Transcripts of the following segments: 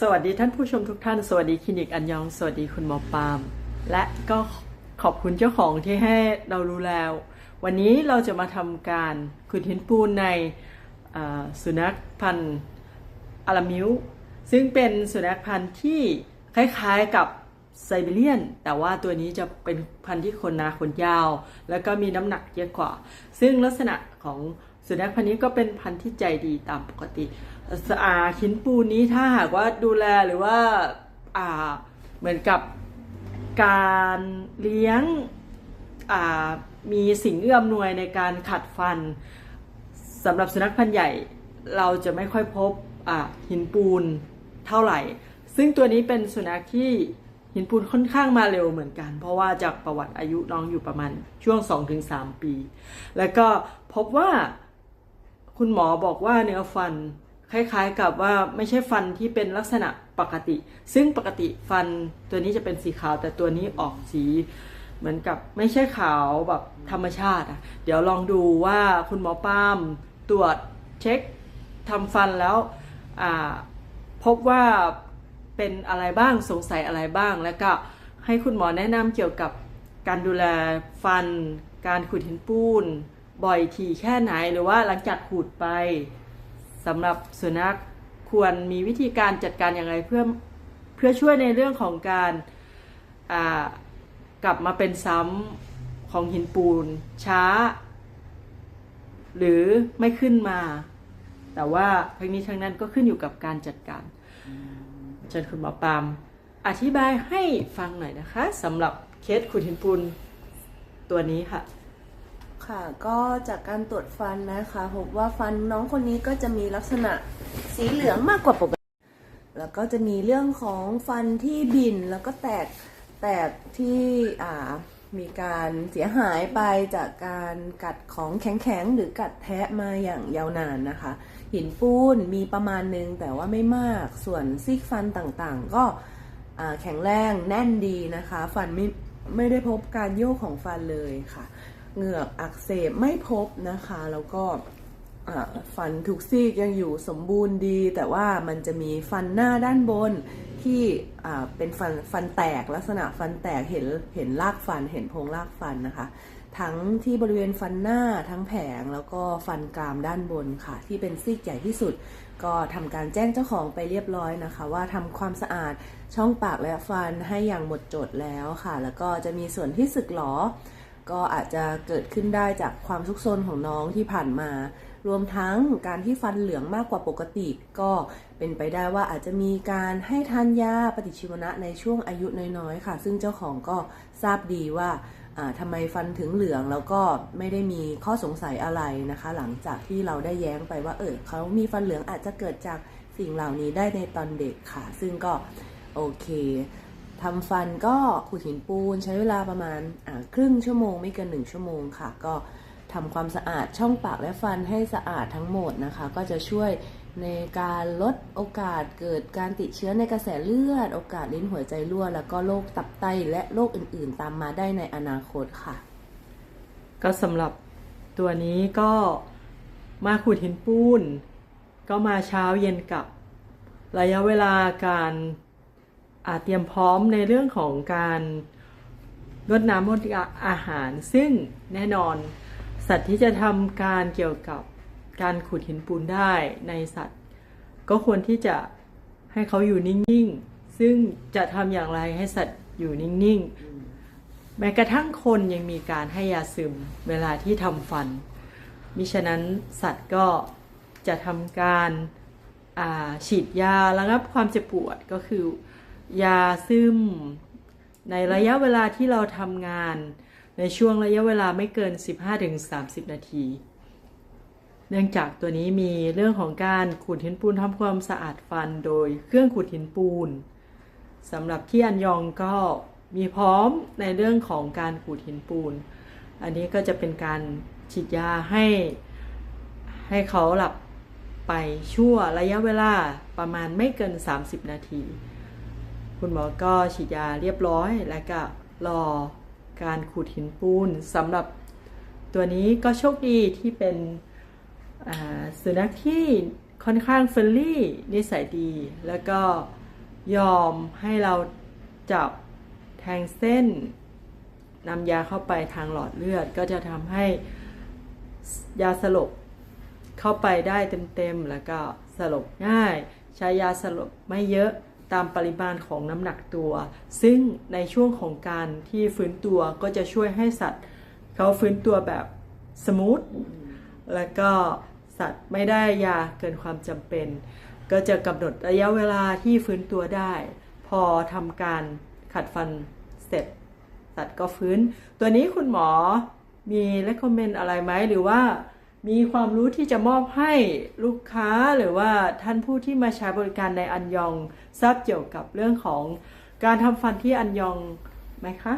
สวัสดีท่านผู้ชมทุกท่าน สวัสดีคลินิกอันยอง สวัสดีคุณหมอปาล์มและก็ขอบคุณเจ้าของที่ให้เรารู้แล้ว วันนี้เราจะมาทำการขุดหินปูนในสุนัขพันธุ์อารามิวซึ่งเป็นสุนัขพันธุ์ที่คล้ายๆกับไซบีเรียน แต่ว่าตัวนี้จะเป็นพันธุ์ที่ขนหนาขนยาว แล้วก็มีน้ำหนักเยอะกว่า ซึ่งลักษณะของสุนัขพันธุ์นี้ก็เป็นพันธุ์ที่ใจดีตามปกติ สะอาหินปูนนี้ถ้าหากว่าดูแลหรือว่าอ่าเหมือนกับการเลี้ยงอ่ามีสิ่งเอื้ออำนวยในการขัดฟันสำหรับสุนัขพันธุ์ใหญ่เราจะไม่ค่อยพบอ่าหินปูนเท่าไหร่ ซึ่งตัวนี้เป็นสุนัขที่หินปูนค่อนข้างมาเร็วเหมือนกัน เพราะว่าจากประวัติอายุน้องอยู่ประมาณช่วง 2-3 ปี แล้วก็พบว่าคุณหมอบอกว่าเนื้อฟัน คล้ายๆกับว่าไม่ใช่ฟันที่เป็นลักษณะปกติ ซึ่งปกติฟันตัวนี้จะเป็นสีขาวแต่ตัวนี้ออกสีเหมือนกับไม่ใช่ขาวแบบธรรมชาติอะเดี๋ยวลองดูว่าคุณหมอป้ามตรวจเช็คทำฟันแล้วพบว่าเป็นอะไรบ้างสงสัยอะไรบ้าง แล้วก็ให้คุณหมอแนะนำเกี่ยวกับการดูแลฟัน การขูดหินปูน บ่อยถี่แค่ไหนหรือว่าหลังจากขูดไป สำหรับสุนัขควรมีวิธีการจัดการอย่างไรเพื่อเพื่อช่วยในเรื่องของการกลับมาเป็นซ้ำของหินปูนช้า หรือไม่ขึ้นมา แต่ว่าทั้งนี้ทั้งนั้นก็ขึ้นอยู่กับการจัดการเชิญคุณหมอปามอธิบายให้ฟังหน่อยนะคะสำหรับเคสขูดหินปูนตัวนี้ค่ะ ค่ะ ก็จากการตรวจฟันนะคะพบว่าฟันน้องคนนี้ก็จะมีลักษณะสีเหลืองมากกว่าปกติแล้วก็จะมีเรื่องของฟันที่บินแล้วก็แตกแตกที่อ่ามีการเสียหายไปจากการกัดของแข็งๆ หรือกัดแทะมาอย่างยาวนานนะคะ หินปูนมีประมาณนึงแต่ว่าไม่มากส่วนซีกฟันต่างๆ ก็แข็งแรงแน่นดีนะคะ ฟันไม่ไม่ได้พบการโยกของฟันเลยค่ะ เหงือกอักเสบไม่พบนะคะ แล้วก็ฟันทุกซี่ยังอยู่สมบูรณ์ดี แต่ว่ามันจะมีฟันหน้าด้านบนที่เป็นฟันฟันแตกลักษณะฟันแตกเห็นเห็นรากฟันเห็นโพรงรากฟันนะคะ ทั้งที่บริเวณฟันหน้าทั้งแผงแล้วก็ฟันกรามด้านบนค่ะ ที่เป็นซี่ใหญ่ที่สุด ก็ทำการแจ้งเจ้าของไปเรียบร้อยนะคะ ว่าทำความสะอาดช่องปากและฟันให้อย่างหมดจดแล้วค่ะ แล้วก็จะมีส่วนที่สึกหรอ ก็อาจจะเกิดขึ้นได้จากความซุกซนของน้องที่ผ่านมา รวมทั้งการที่ฟันเหลืองมากกว่าปกติ ก็เป็นไปได้ว่าอาจจะมีการให้ทานยาปฏิชีวนะในช่วงอายุน้อยๆค่ะ ซึ่งเจ้าของก็ทราบดีว่าอ่าทำไมฟันถึงเหลืองแล้วก็ไม่ได้มีข้อสงสัยอะไรนะคะ หลังจากที่เราได้แย้งไปว่า เออเขามีฟันเหลืองอาจจะเกิดจากสิ่งเหล่านี้ได้ในตอนเด็กค่ะ ซึ่งก็โอเค ทำฟันก็ขูดหินปูนใช้เวลาประมาณครึ่งชั่วโมงไม่เกินหนึ่งชั่วโมงค่ะ ก็ทำความสะอาดช่องปากและฟันให้สะอาดทั้งหมดนะคะ ก็จะช่วยในการลดโอกาสเกิดการติดเชื้อในกระแสเลือด โอกาสลิ้นหัวใจรั่ว แล้วก็โรคตับไตและโรคอื่นๆ ตามมาได้ในอนาคตค่ะ ก็สำหรับตัวนี้ก็มาขูดหินปูน ก็มาเช้าเย็นกลับระยะเวลาการ เตรียมพร้อมในเรื่องของการรดน้ำรดอาหาร ซึ่งแน่นอนสัตว์ที่จะทำการเกี่ยวกับการขูดหินปูนได้ในสัตว์ ก็ควรที่จะให้เขาอยู่นิ่งๆ ซึ่งจะทำอย่างไรให้สัตว์อยู่นิ่งๆ แม้กระทั่งคนยังมีการให้ยาซึมเวลาที่ทำฟัน มิฉะนั้นสัตว์ก็จะทำการาฉีดยาระงับความเจ็บปวดก็คือ ยาซึม ในระยะเวลาที่เราทำงาน ในช่วงระยะเวลาไม่เกิน 15-30 นาที เนื่องจากตัวนี้มีเรื่องของการขูดหินปูนทำความสะอาดฟันโดยเครื่องขูดหินปูนสำหรับที่อันยองก็มีพร้อมในเรื่องของการขูดหินปูน อันนี้ก็จะเป็นการฉีดยาให้ให้เขาหลับไปชั่วระยะเวลาประมาณไม่เกิน 30 นาที คุณหมอก็ฉีดยาเรียบร้อย แล้วก็รอการขูดหินปูนสำหรับตัวนี้ก็โชคดีที่เป็นสุนัขที่ค่อนข้างเฟรนลี่นิสัยดี แล้วก็ยอมให้เราจับแทงเส้นนำยาเข้าไปทางหลอดเลือด ก็จะทำให้ยาสลบเข้าไปได้เต็มๆ แล้วก็สลบง่าย ใช้ยาสลบไม่เยอะ ตามปริมาณของน้ำหนักตัว ซึ่งในช่วงของการที่ฟื้นตัวก็จะช่วยให้สัตว์เขาฟื้นตัวแบบสมูทแล้วก็สัตว์ไม่ได้ยาเกินความจำเป็น ก็จะกำหนดระยะเวลาที่ฟื้นตัวได้ พอทำการขัดฟันเสร็จ สัตว์ก็ฟื้น ตัวนี้คุณหมอมี recommend อะไรไหมหรือว่า มีความรู้ที่จะมอบให้ลูกค้าหรือว่าท่านผู้ที่มาใช้บริการในอันยองทราบเกี่ยวกับเรื่องของการทำฟันที่อันยองไหมคะ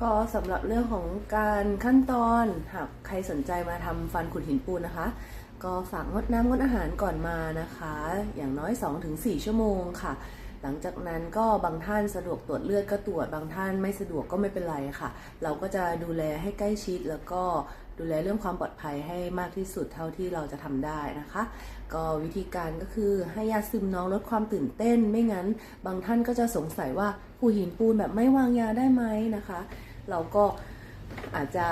ก็สำหรับเรื่องของการขั้นตอนหากใครสนใจมาทำฟันขุดหินปูนนะคะ ก็ฝากงดน้ำงดอาหารก่อนมานะคะ อย่างน้อย 2-4 ชั่วโมงค่ะ หลังจากนั้นก็บางท่านสะดวกตรวจเลือดก็ตรวจบางท่านไม่สะดวกก็ไม่เป็นไรค่ะ เราก็จะดูแลให้ใกล้ชิดแล้วก็ดูแลเรื่องความปลอดภัยให้มากที่สุดเท่าที่เราจะทำได้นะคะ ก็วิธีการก็คือให้ยาซึมน้องลดความตื่นเต้น ไม่งั้น บางท่านก็จะสงสัยว่าผู้หินปูนแบบไม่วางยาได้ไหมนะคะ เราก็อาจจะ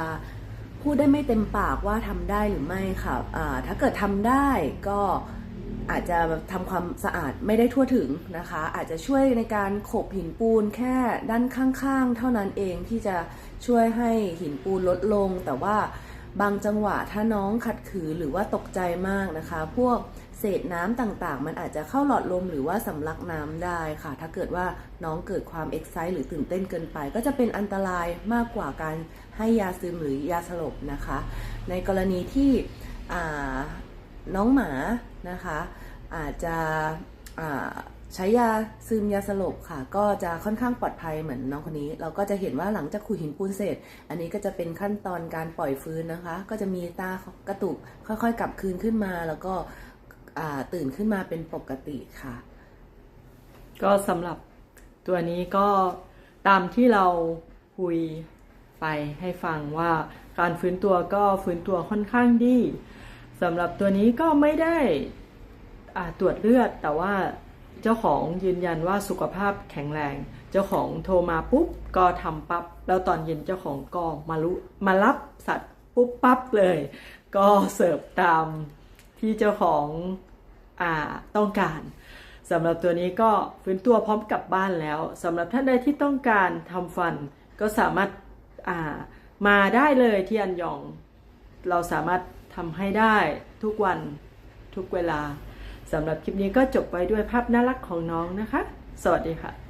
พูดได้ไม่เต็มปากว่าทำได้หรือไม่ค่ะอ่าถ้าเกิดทำได้ก็ อาจจะทำความสะอาดไม่ได้ทั่วถึงนะคะ อาจจะช่วยในการโขบหินปูนแค่ด้านข้างๆ เท่านั้นเองที่จะช่วยให้หินปูนลดลง แต่ว่าบางจังหวะถ้าน้องขัดขืนหรือว่าตกใจมากนะคะ พวกเศษน้ำต่างๆ มันอาจจะเข้าหลอดลมหรือว่าสำลักน้ำได้ค่ะ ถ้าเกิดว่าน้องเกิดความเอ็กไซต์หรือตื่นเต้นเกินไป ก็จะเป็นอันตรายมากกว่าการให้ยาซึมหรือยาสลบนะคะ ในกรณีที่น้องหมา นะคะ อาจจะใช้ยาซึมยาสลบค่ะ ก็จะค่อนข้างปลอดภัยเหมือนน้องคนนี้ เราก็จะเห็นว่าหลังจากขูดหินปูนเสร็จ อันนี้ก็จะเป็นขั้นตอนการปล่อยฟื้นนะคะ ก็จะมีตากระตุกค่อยๆ กลับคืนขึ้นมา แล้วก็ตื่นขึ้นมาเป็นปกติค่ะ ก็สำหรับตัวนี้ก็ตามที่เราคุยไปให้ฟังว่าการฟื้นตัวก็ฟื้นตัวค่อนข้างดี สำหรับตัวนี้ก็ไม่ได้ตรวจเลือด แต่ว่าเจ้าของยืนยันว่าสุขภาพแข็งแรง เจ้าของโทรมาปุ๊บก็ทำปั๊บแล้วตอนเย็นเจ้าของก็มารู้มารับสัตว์ปุ๊บปั๊บเลย ก็เสิร์ฟตามที่เจ้าของอต้องการสำหรับตัวนี้ก็ฟื้นตัวพร้อมกลับบ้านแล้วสำหรับท่านใดที่ต้องการทำฟันก็สามารถามาได้เลยที่อันยอง เราสามารถ ทำให้ได้ทุกวันทุกเวลาสำหรับคลิปนี้ก็จบไปด้วยภาพน่ารักของน้องนะคะ สวัสดีค่ะ